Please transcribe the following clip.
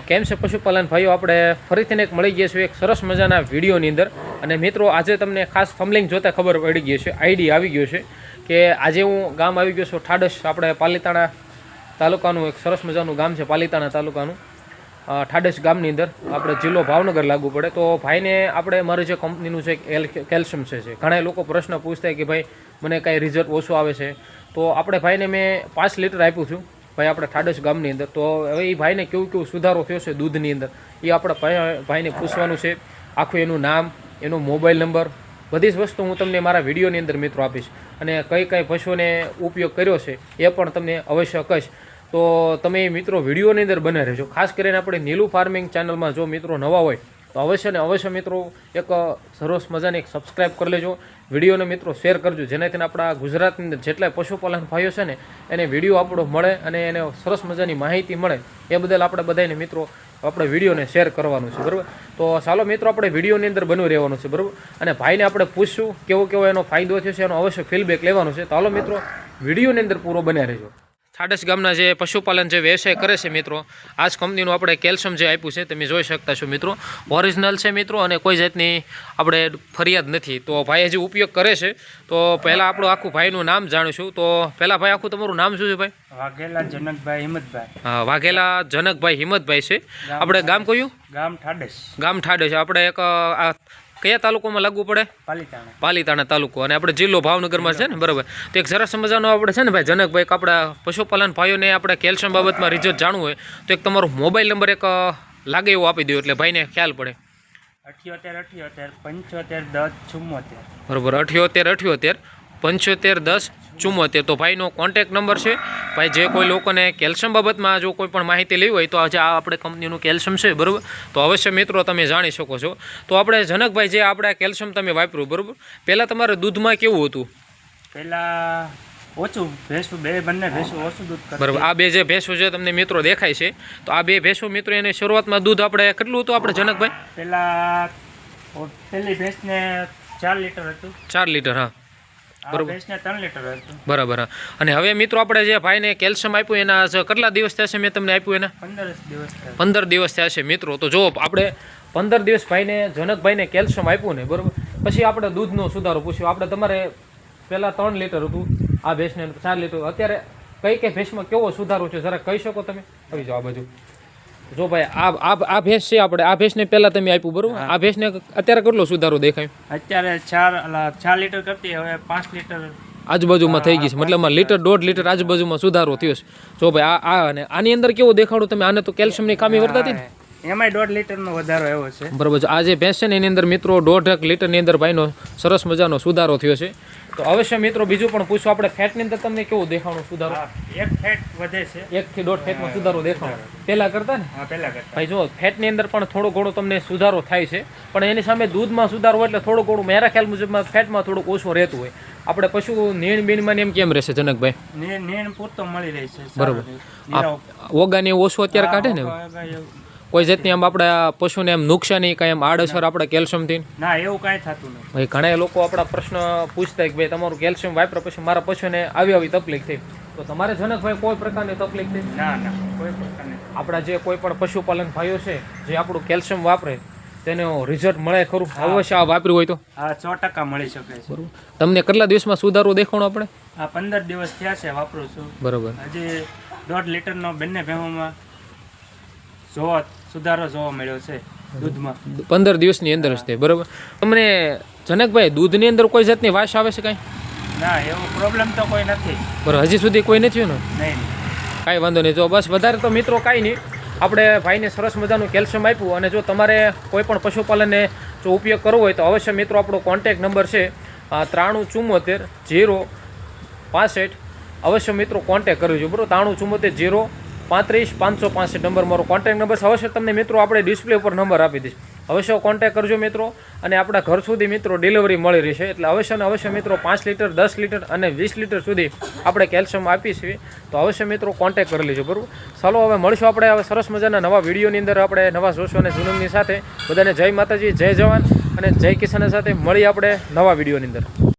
કેમ છે પશુપાલન ભાઈઓ? આપણે ફરીથી એક મળી ગયા છીએ એક સરસ મજાના વિડીયોની અંદર. અને મિત્રો, આજે તમને ખાસ થમલિંગ જોતાં ખબર પડી ગઈ છે આઈડિયા આવી ગયો છે કે આજે હું ગામ આવી ગયો છું, ઠાડસ, આપણે પાલીતાણા તાલુકાનું એક સરસ મજાનું ગામ છે, પાલીતાણા તાલુકાનું. ઠાડસ ગામની અંદર આપણે જિલ્લો ભાવનગર લાગુ પડે. તો ભાઈને આપણે, મારું જે કંપનીનું છે કેલ્શિયમ છે ઘણા લોકો પ્રશ્ન પૂછતા કે ભાઈ, મને કાંઈ રિઝલ્ટ ઓછું આવે છે. તો આપણે ભાઈને મેં પાંચ લીટર આપ્યું છું ભાઈ આપણે ઠાડસ ગામની અંદર. તો હવે એ ભાઈને કેવું કેવું સુધારો થયો છે દૂધની અંદર? એ આપણે ભાઈ- ભાઈને પૂછવાનું છે, આખું એનું નામ, એનો મોબાઈલ નંબર, બધી જ વસ્તુ હું તમને મારા વિડીયોની અંદર મિત્રો આપીશ. અને કઈ કઈ પશુઓને ઉપયોગ કર્યો છે, એ પણ તમને અવશ્ય કહીશ. તો તમે મિત્રો વિડીયોની અંદર બને રહેજો. ખાસ કરીને આપણે નીલું ફાર્મિંગ ચેનલમાં જો મિત્રો નવા હોય તો અવશ્ય ને અવશ્ય મિત્રો એક સરસ મજાની એક સબસ્ક્રાઇબ કરી લેજો. વિડીયોને મિત્રો શેર કરજો. જેનાથી આપણા ગુજરાતની અંદર જેટલા પશુપાલન ભાઈઓ છે ને, એને વીડિયો આપણો મળે અને એને સરસ મજાની માહિતી મળે. એ બદલ આપણે બધાને મિત્રો આપણે વિડીયોને શેર કરવાનું છે, બરાબર? તો ચાલો મિત્રો, આપણે વિડીયોની અંદર બન્યું રહેવાનું છે, બરાબર? અને ભાઈને આપણે પૂછશું કેવો કેવો એનો ફાયદો થયો છે, એનો અવશ્ય ફીડબેક લેવાનું છે. હાલો મિત્રો, વિડીયોની અંદર પૂરો બન્યા રહેજો. થાડસ ગામના જે પશુપાલન જે વ્યવસાય કરે છે મિત્રો આ જ કંપનીનું આપણે કેલ્શિયમ જે આપ્યું છે તમે જોઈ શકતા છો મિત્રો. ઓરિજિનલ છે મિત્રો અને કોઈ જાતની આપણે ફરિયાદ નથી. તો ભાઈ હજી ઉપયોગ કરે છે તો પહેલાં આપણું આખું ભાઈનું નામ જાણીશું. તો પહેલાં ભાઈ આખું તમારું નામ શું છે ભાઈ? વાઘેલા જનકભાઈ હિંમતભાઈ. હા, વાઘેલા જનકભાઈ હિંમતભાઈ છે. આપણે ગામ કયું? ગામ ઠાડસ. ગામ ઠાડે છે આપણે એક આ કયા તાલુકામાં લાગુ પડે? પાલીતાણા. પાલીતાણા તાલુકો. અને આપણે જિલ્લો ભાવનગરમાં છે ને? બરાબર. તો એક સરસ મજાનો આપણે છે ને ભાઈ જનકભાઈ આપણા પશુપાલન ભાઈઓને આપણે કેલ્શિયમ બાબતમાં રિઝલ્ટ જાણવું હોય તો એક તમારો મોબાઈલ નંબર એક લાગે એવો આપી દો એટલે ભાઈને ખ્યાલ પડે. અઠ્યોતેર અઠ્યોતેર પંચોતેર દસ ચુમ્મોતેર. બરાબર. અઠ્યોતેર અઠ્યોતેર પંચોતેર દસ ચુમ્મોતેર. તો ભાઈનો કોન્ટેક નંબર છે. ભાઈ જે કોઈ લોકોને કેલ્શિયમ બાબતમાં જો કોઈ પણ માહિતી લેવી હોય તો આજે આ આપણે કંપનીનું કેલ્શિયમ છે બરાબર? તો અવશ્ય મિત્રો તમે જાણી શકો છો. તો આપણે જનકભાઈ જે આપણે કેલ્શિયમ તમે વાપર્યું બરાબર? પહેલાં તમારે દૂધમાં કેવું હતું? પહેલાં ઓછું ભેંસું બે બંને ભેંસું ઓછું દૂધ બરાબર. આ બે જે ભેંસો છે તમને મિત્રો દેખાય છે. તો આ બે ભેંસો મિત્રો એને શરૂઆતમાં દૂધ આપણે કેટલું હતું આપણે જનકભાઈ? ભેંસને ચાર લીટર હતું. ચાર લીટર હા. બરાબર. અને હવે મિત્રો આપણે જે ભાઈને કેલ્શિયમ આપ્યું એના કેટલા દિવસ થશે મેં તમને આપ્યું એના? પંદર દિવસ થયા. પંદર દિવસ થયા છે મિત્રો. તો જો આપણે પંદર દિવસ ભાઈને જનકભાઈને કેલ્શિયમ આપ્યું ને બરાબર. પછી આપણે દૂધનો સુધારો પૂછ્યો. આપણે તમારે પહેલાં ત્રણ લીટર હતું આ ભેંસને ચાર લીટર અત્યારે કઈ કઈ ભેંસમાં કેવો સુધારો છે જરા કહી શકો તમે? આવી જાઓ આ બાજુ. જો ભાઈ આ આ આ ભેંસ છે આપણે. આ ભેંસને પહેલાં તમે આપ્યું બરોબર? આ ભેંસને અત્યારે કેટલો સુધારો દેખાય? અત્યારે ચાર ચાર લીટર કરતી હવે પાંચ લીટર આજુબાજુમાં થઈ ગઈ છે. મતલબ લીટર. દોઢ લીટર આજુબાજુમાં સુધારો થયો છે. જો ભાઈ આ આ અને આની અંદર કેવું દેખાડું તમે? આને તો કેલ્શિયમની ખામી વર્તાતી ને એમાંય દોઢ લીટરનો વધારો આવ્યો છે. બરાબર છે. આજે ભેંસ છે ને એની અંદર મિત્રો દોઢ લીટરની અંદર ભાઈનો સરસ મજાનો સુધારો થયો છે. તો અવશ્ય મિત્રો બીજું પણ પૂછો આપણે ફેટની અંદર તમને કેવું દેખાણું સુધારો? એક ફેટ વધે છે. એક થી દોઢ ફેટમાં સુધારો દેખાણો. પહેલાં કરતા ને? હા પહેલાં કરતા. ભાઈ જો ફેટની અંદર પણ થોડો ઘણો તમને સુધારો થાય છે. પણ એની સામે દૂધમાં સુધારો હોય એટલે થોડો ઘણું મારા ખ્યાલ મુજબમાં ફેટમાં થોડુંક ઓછું રહેતું હોય. આપણે પશુ નીણ બીણમાં ને એમ કેમ રહેશે જનકભાઈ? નીણ નેણ પૂરતો મળી રહે છે. બરાબર. ઓગાને એવું ઓછું અત્યારે કાઢે ને? કાંઈ જાતની આમ આપણે પશુને એમ નુકસાની કાંઈ એમ આડઅસર આપણે કેલ્શિયમથી ના એવું કાંઈ થતું નથી. ભાઈ ઘણા લોકો આપણા પ્રશ્ન પૂછતા કે ભાઈ તમારું કેલ્શિયમ વાપરો પછી મારા પશુને આવી આવી તકલીફ થઈ. તો તમારે જનકભાઈ કોઈ પ્રકારની તકલીફ થઈ? ના ના કોઈ પ્રકારની આપણા જે કોઈ પણ પશુપાલન ભાઈઓ છે જે આપણું કેલ્શિયમ વાપરે તેનો રિઝલ્ટ મળે ખરું? અવશ્ય આ વાપર્યું હોય તો? હા સો ટકા મળી શકે છે. તમને કેટલા દિવસમાં સુધારો દેખાણો આપણે? આ પંદર દિવસ થયા છે વાપરું છું. બરોબર. હજી દોઢ લીટરનો બંને ભેહોમાં જોવા સુધારો જોવા મળ્યો છે દૂધમાં. પંદર દિવસની અંદર જ તે બરોબર? તમને જનકભાઈ દૂધની અંદર કોઈ જાતની વાસ આવે છે કાંઈ? ના એવો પ્રોબ્લેમ તો કોઈ નથી. બરોબર હજી સુધી કોઈ નથી ને નહીં. કાંઈ વાંધો નહીં. જો બસ વધારે તો મિત્રો કાંઈ નહીં. આપણે ભાઈને સરસ મજાનું કેલ્શિયમ આપ્યું અને જો તમારે કોઈ પણ પશુપાલનને જો ઉપયોગ કરવો હોય તો અવશ્ય મિત્રો આપણો કોન્ટેક નંબર છે ત્રાણું ચુમ્મોતેર જીરો પાસઠ. અવશ્ય મિત્રો કોન્ટેક કરજો બરાબર? ત્રાણું ચુમ્મોતેર જીરો પાંત્રીસ, પાંચસો પાંસઠ નંબર મારો કોન્ટેક નંબર છે. અવશ્ય તમને મિત્રો આપણે ડિસ્પ્લે ઉપર નંબર આપી દઈશ. અવશ્ય કોન્ટેક કરજો મિત્રો અને આપણા ઘર સુધી મિત્રો ડિલિવરી મળી રહેશે એટલે અવશ્ય ને અવશ્ય મિત્રો પાંચ લીટર દસ લીટર અને વીસ લીટર સુધી આપણે કેલ્શિયમ આપીએ છીએ તો અવશ્ય મિત્રો કોન્ટેક કરી લેજો, બરાબર? ચાલો હવે મળશું આપણે હવે સરસ મજાના નવા વિડીયોની અંદર આપણે નવા જોશો અને જુનુમની સાથે. બધાને જય માતાજી, જય જવાન અને જય કિસાન સાથે મળી આપણે નવા વિડીયોની અંદર.